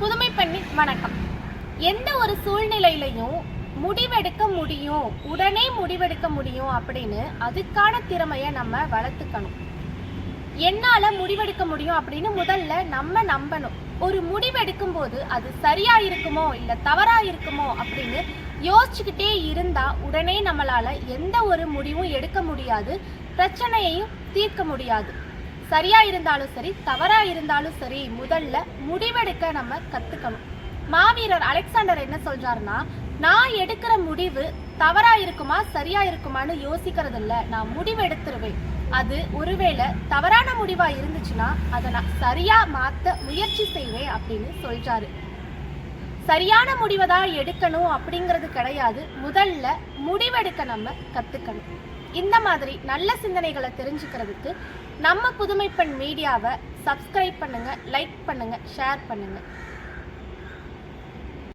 புதுமை பெண்ணின் வணக்கம். எந்த ஒரு சூழ்நிலையிலையும் முடிவெடுக்க முடியும் உடனே முடிவெடுக்க முடியும் அப்படின்னு அதுக்கான திறமையை நம்ம வளர்த்துக்கணும். என்னால முடிவெடுக்க முடியும் அப்படின்னு முதல்ல நம்ம நம்பணும். ஒரு முடிவெடுக்கும் போது அது சரியா இருக்குமோ இல்ல தவறா இருக்குமோ அப்படின்னு யோசிச்சுக்கிட்டே இருந்தா உடனே நம்மளால எந்த ஒரு முடிவும் எடுக்க முடியாது பிரச்சனையையும் தீர்க்க முடியாது. சரியா இருந்தாலும் சரி தவறா இருந்தாலும் சரி முதல்ல முடிவெடுக்க நம்ம கத்துக்கணும். மாவீரர் அலெக்சாண்டர் என்ன சொல்றாருன்னா நான் எடுக்கிற முடிவு தவறா இருக்குமா சரியா இருக்குமான்னு யோசிக்கிறது இல்ல நான் முடிவு எடுத்துருவேன் அது ஒருவேளை தவறான முடிவா இருந்துச்சுன்னா அதை நான் சரியா மாத்த முயற்சி செய்வேன் அப்படின்னு சொல்றாரு. சரியான முடிவை தான் எடுக்கணும் அப்படிங்கிறது கிடையாது. முதல்ல முடிவெடுக்க நம்ம கத்துக்கணும். இந்த மாதிரி நல்ல சிந்தனைகளை தெரிஞ்சுக்கிறதுக்கு நம்ம புதுமைப்பெண் மீடியாவை சப்ஸ்கிரைப் பண்ணுங்கள் லைக் பண்ணுங்கள் ஷேர் பண்ணுங்கள்